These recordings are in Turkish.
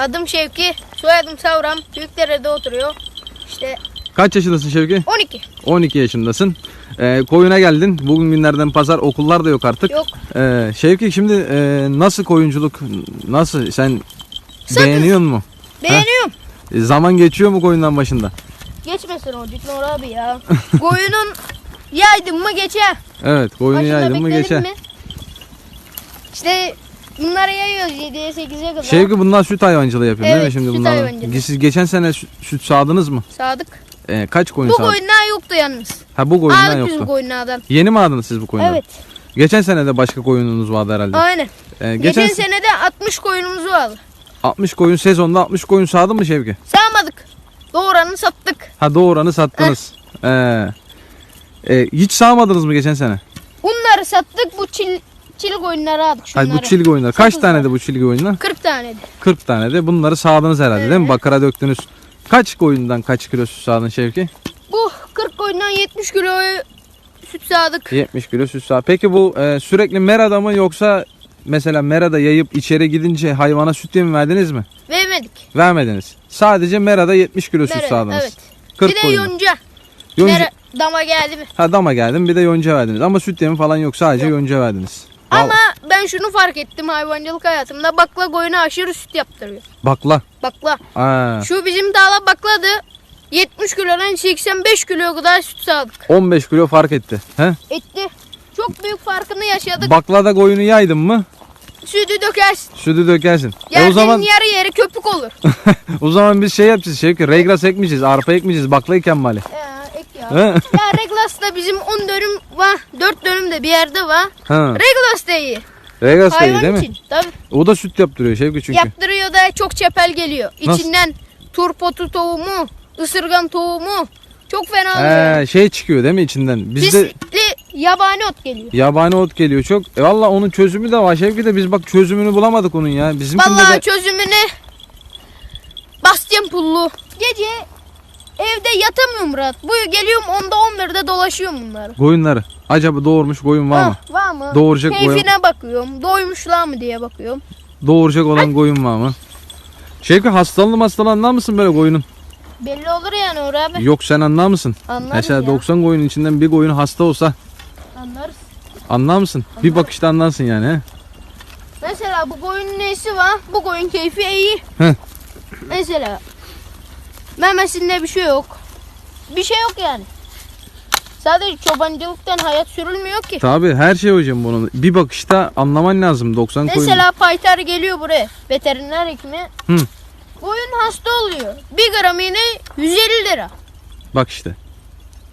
Adım Şevki, soyadım Savram. Büyükdere'de oturuyor. İşte Kaç yaşındasın Şevki? 12. 12 yaşındasın. Ee, koyuna geldin. Bugün günlerden pazar okullar da yok artık. Yok. Ee, Şevki şimdi e, nasıl koyunculuk nasıl sen Sakın. beğeniyor mu? Beğeniyorum. E, zaman geçiyor mu koyundan başında? Geçmesin o Diknur abi ya. Koyunun yaydın mı geçer. Evet koyunu Başında yaydın mı bekledin geçer. mi? İşte bunları yayıyoruz 7'ye 8'e kadar. Şevki bunlar süt hayvancılığı yapıyor değil mi Evet, şimdi süt bunlar? hayvancılığı. Siz geçen sene süt, süt sağdınız mı? Sadık. Ee, kaç koyun Bu sağdınız? koyunlar yoktu yalnız. Ha bu koyundan Aldık bu yoktu. koyunlardan. Yeni mi aldınız siz bu koyunları? Evet. Geçen sene de başka koyununuz vardı herhalde. Aynen. Ee, Geçen, geçen, sene de 60 koyunumuz vardı. 60 koyun sezonda 60 koyun sağdın mı Şevki? Sağmadık. Doğuranı sattık. Ha doğuranı sattınız. Ee, e, hiç sağmadınız mı geçen sene? Bunları sattık. Bu çil, çil koyunları aldık şunları. Hayır bu çilgi oyunlar. Kaç Sakız tane de bu çilgi oyunlar? 40 taneydi. 40 tane de. Bunları sağdınız herhalde değil mi? Evet. Bakıra döktünüz. Kaç koyundan kaç kilo süt sağdın Şevki? Bu 40 koyundan 70 kiloyu süt sağdık. 70 kilo süt sağ. Peki bu e, sürekli merada mı yoksa mesela merada yayıp içeri gidince hayvana süt mi verdiniz mi? Vermedik. Vermediniz. Sadece merada 70 kilo süt sağdınız. Evet. 40 bir de yonca. Yonca- Mere- dama geldi mi? Ha dama geldim bir de yonca verdiniz. Ama süt yemi falan yok sadece Yok. yonca verdiniz. Ama ben şunu fark ettim hayvancılık hayatımda. Bakla koyuna aşırı süt yaptırıyor. Bakla. Bakla. Aa, Şu bizim dağla bakladı. 70 kilodan 85 kiloya kadar süt sağdık. 15 kilo fark etti. He? Etti. Çok büyük farkını yaşadık. Baklada koyunu yaydın mı Sütü dökersin. sütü dökersin. E Yerlerin o zaman yarı yeri köpük olur. o zaman biz şey yapacağız Şevki. Regras ekmeyeceğiz, arpa ekmeyeceğiz. Bakla iken ek ya. He? ya Reglas'ta bizim 10 dönüm var. 4 dönüm de bir yerde var. Ha. Reglas da iyi. Regras da iyi Hayvan değil mi? için. Tabii. O da süt yaptırıyor Şevki çünkü. Yaptırıyor da çok çepel geliyor. Nasıl? İçinden turpotu tohumu, ısırgan tohumu. Çok fena oluyor. He, şey çıkıyor değil mi içinden? Bizde yabani ot geliyor. yabani ot geliyor çok. E valla onun çözümü de var Şevki de biz bak çözümünü bulamadık onun ya. Bizimkinde Vallahi de çözümünü Bastian pullu. Gece evde yatamıyorum rahat. Bu geliyorum 10'da 11'de dolaşıyorum bunları. koyunları. Acaba doğurmuş koyun var mı? Ah, var mı? Doğuracak koyun. Keyfine bakıyorum. Doymuşlar mı diye bakıyorum. Doğuracak olan koyun var mı? Şevki hastalanır mı hastalanır anlar mısın böyle koyunun? Belli olur yani Uğur abi. Yok sen anlar mısın? Anlarız Mesela ya. 90 koyun içinden bir koyun hasta olsa Anlarız. anlar mısın? Bir bakışta anlarsın yani he? Mesela bu koyunun nesi var? Bu koyun keyfi iyi. Heh. Mesela memesinde bir şey yok. Bir şey yok yani. Sadece çobancılıktan hayat sürülmüyor ki. Tabi her şey hocam bunun. Bir bakışta anlaman lazım 90 koyun. Mesela paytar geliyor buraya. Veteriner hekimi. Hı. Koyun hasta oluyor. Bir gram iğne 150 lira. Bak işte.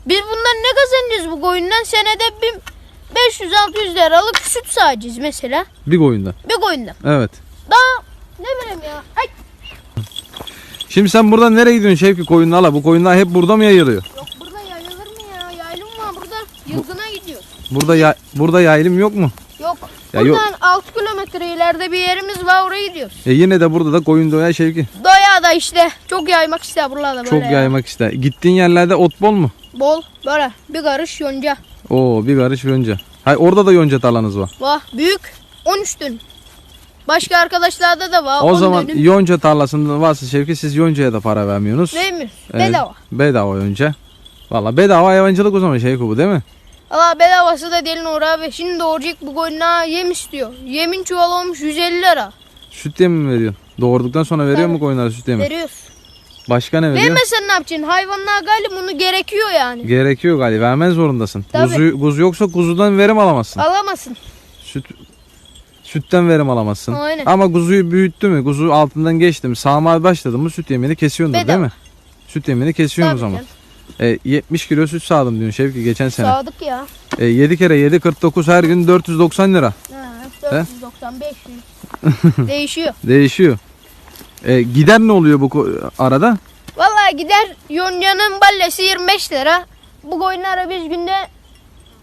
Biz bundan ne kazanacağız bu koyundan? Senede bir 500-600 liralık süt sağacağız mesela. Bir koyunda. Bir koyundan. Evet. Daha ne bileyim ya. Ay. Şimdi sen buradan nereye gidiyorsun Şevki koyunlarla? Bu koyunlar hep burada mı yayılıyor? Yok burada yayılır mı ya? Yaylım var burada. Yılgına gidiyor. Burada ya burada yaylım yok mu? Yok. Ya yok. Buradan 6 kilometre ileride bir yerimiz var oraya gidiyoruz. E yine de burada da koyun doya Şevki. Doya da işte çok yaymak ister buralarda böyle. Çok ya. yaymak ister. Gittiğin yerlerde ot bol mu? Bol böyle bir karış yonca. Oo bir karış yonca. Hay orada da yonca tarlanız var. Vah büyük 13 dönüm. Başka arkadaşlarda da var O 10 zaman dönüm. yonca tarlasında varsa Şevki siz yoncaya da para vermiyorsunuz. Vermiyoruz. Evet, Bedava. Bedava yonca. Valla bedava hayvancılık o zaman Şevki bu değil mi? Allah bedavası da değil Nur abi. Şimdi doğuracak bu koyuna yem istiyor. Yemin çuval olmuş 150 lira. Süt yemi mi veriyorsun? Doğurduktan sonra veriyor Tabii. mu koyunlara süt yemi? Veriyoruz. Başka ne veriyor? Vermesen ne yapacaksın? Hayvanlar galiba bunu gerekiyor yani. Gerekiyor galiba. Vermen zorundasın. Tabii. Kuzu, kuzu yoksa kuzudan verim alamazsın. Alamasın. Süt sütten verim alamazsın. Aynen. Ama kuzuyu büyüttü mü, kuzu altından geçti mi, sağmaya başladı mı süt yemini kesiyordur Bedava. değil mi? Süt yemini kesiyorsun o Tabii zaman. canım. E, 70 kilo süt sağdım diyorsun Şevki geçen sene. Sağdık ya. E, 7 kere 7 49 her gün 490 lira. Ha, 490 500. Değişiyor. Değişiyor. E, gider ne oluyor bu ko- arada? Vallahi gider yoncanın ballesi 25 lira. Bu koyunlara biz günde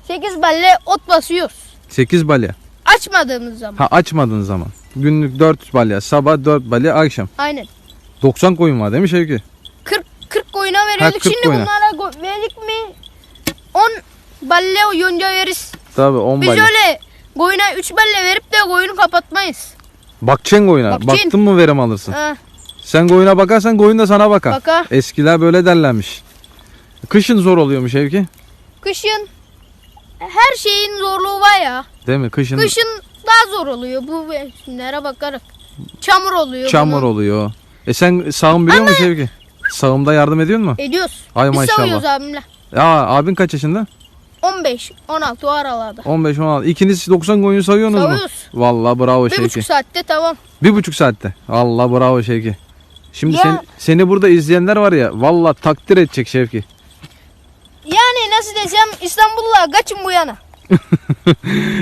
8 balle ot basıyoruz. 8 balya. Açmadığımız zaman. Ha açmadığın zaman. Günlük 4 balya. Sabah 4 balya akşam. Aynen. 90 koyun var değil mi Şevki? 40 40 koyuna veriyorduk. 40 Şimdi koyuna. bunlara verdik mi 10 balle o yonca veririz. Tabii 10 Biz balya. öyle koyuna 3 balle verip de koyunu kapatmayız. Bakacaksın koyuna. Bakacaksın. Baktın mı verim alırsın. Ha. Sen koyuna bakarsan koyun da sana bakar. Bakar. Eskiler böyle derlermiş. Kışın zor oluyormuş Şevki. Kışın her şeyin zorluğu var ya. Değil mi? Kışın Kışın daha zor oluyor bu mevsimlere bakarak. Çamur oluyor. çamur bunun. oluyor. E sen sağım biliyor musun Şevki? Sağımda yardım ediyor mu? Ediyoruz. Ay Biz maşallah. savuyoruz abimle. Ya abin kaç yaşında? 15, 16 o aralarda. 15 16. İkiniz 90 koyunu sayıyorsunuz mu? Savuyoruz. Vallahi bravo Bir Şevki. buçuk saatte tamam. Bir buçuk saatte. Allah bravo Şevki. Şimdi Ya- sen, seni burada izleyenler var ya vallahi takdir edecek Şevki. Nasıl desem İstanbul'a kaçın bu yana.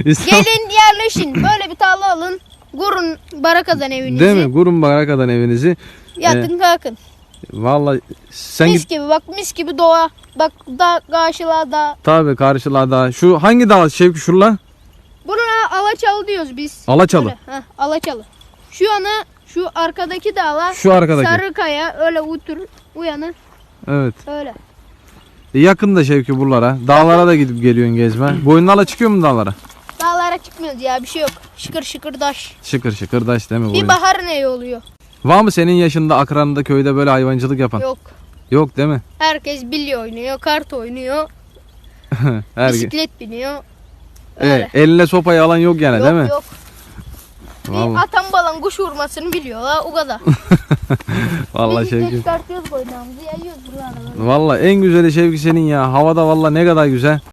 İstanbul- Gelin yerleşin. Böyle bir tarla alın. Kurun barakadan evinizi. Değil mi? Kurun barakadan evinizi. Yatın kalkın. Vallahi sen mis git gibi bak mis gibi doğa. Bak da karşılarda. tabi karşılarda. Şu hangi dağ Şevki şurla? Buna Alaçalı diyoruz biz. Alaçalı. Böyle, heh, Alaçalı. Şu yana şu arkadaki dağlar Şu arkadaki. Sarıkaya öyle utur uyanı Evet. öyle. E, yakın da Şevki buralara. Dağlara da gidip geliyorsun gezme. Boyunlarla çıkıyor mu dağlara? Dağlara çıkmıyoruz ya bir şey yok. Şıkır şıkır daş. Şıkır şıkır daş değil mi Bir boyun? bahar ne oluyor? Var mı senin yaşında akranında köyde böyle hayvancılık yapan? Yok. Yok değil mi? Herkes bilye oynuyor, kart oynuyor, Her bisiklet biniyor. E, Öyle. eline sopayı alan yok yani yok değil mi? yok. Vallahi, atan balan kuş vurmasını biliyorlar o kadar. vallahi Biz Şevki. çıkartıyoruz boynamızı yayıyoruz buralara. Vallahi en güzeli Şevki senin ya. Havada vallahi ne kadar güzel.